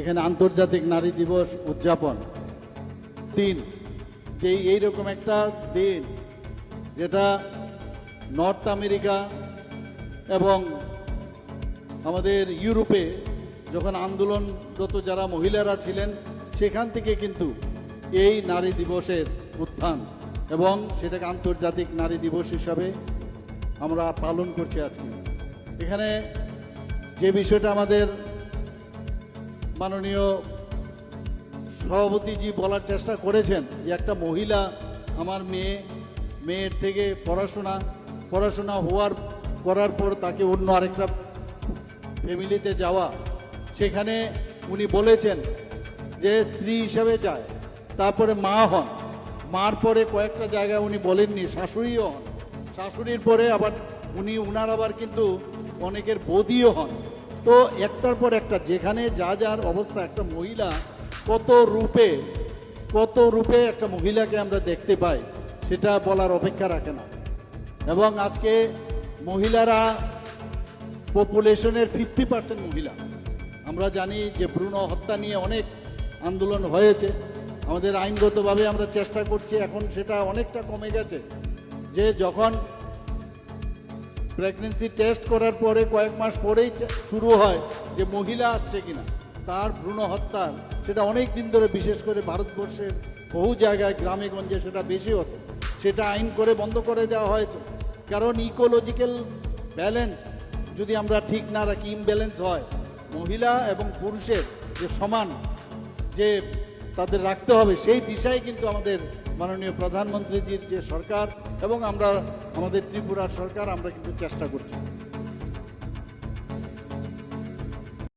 এখানে আন্তর্জাতিক নারী দিবস উদযাপন। তিন, যে এইরকম একটা দিন যেটা নর্থ আমেরিকা এবং আমাদের ইউরোপে যখন আন্দোলনরত যারা মহিলারা ছিলেন, সেখান থেকে কিন্তু এই নারী দিবসের উত্থান এবং সেটাকে আন্তর্জাতিক নারী দিবস হিসাবে আমরা পালন করছি আজকে। এখানে যে বিষয়টা আমাদের মাননীয় সভাপতিজি বলার চেষ্টা করেছেন যে একটা মহিলা আমার মেয়ে, মেয়ের থেকে পড়াশোনা পড়াশোনা হওয়ার, করার পর তাকে অন্য আরেকটা ফ্যামিলিতে যাওয়া। সেখানে উনি বলেছেন যে স্ত্রী হিসাবে যায়, তারপরে মা হন। মার পরে কয়েকটা জায়গায় উনি বলেননি, শাশুড়িও হন। শাশুড়ির পরে আবার উনি, উনার আবার কিন্তু অনেকের বদিও হন। তো একটার পর একটা, যেখানে যা যার অবস্থা, একটা মহিলা কত রূপে কত রূপে একটা মহিলাকে আমরা দেখতে পাই, সেটা বলার অপেক্ষা রাখে না। এবং আজকে মহিলারা পপুলেশনের ফিফটি পার্সেন্ট মহিলা। আমরা জানি যে ভ্রূণ হত্যা নিয়ে অনেক আন্দোলন হয়েছে। আমাদের আইনগতভাবে আমরা চেষ্টা করছি, এখন সেটা অনেকটা কমে গেছে। যে যখন প্রেগনেন্সি টেস্ট করার পরে কয়েক মাস পরেই শুরু হয় যে মহিলা আসছে কিনা। তার ভ্রূণ হত্যা সেটা অনেক দিন ধরে বিশেষ করে ভারতবর্ষের বহু জায়গায় গ্রামে গঞ্জে সেটা বেশি হতো। সেটা আইন করে বন্ধ করে দেওয়া হয়েছে। কারণ ইকোলজিক্যাল ব্যালেন্স যদি আমরা ঠিক না রাখি ইমব্যালেন্স হয়। মহিলা এবং পুরুষের যে সমান যে তাদের রাখতে হবে। সেই দিশায় কিন্তু আমাদের মাননীয় প্রধানমন্ত্রীজির যে সরকার এবং আমরা, আমাদের ত্রিপুরার সরকার, আমরা কিন্তু চেষ্টা করছি।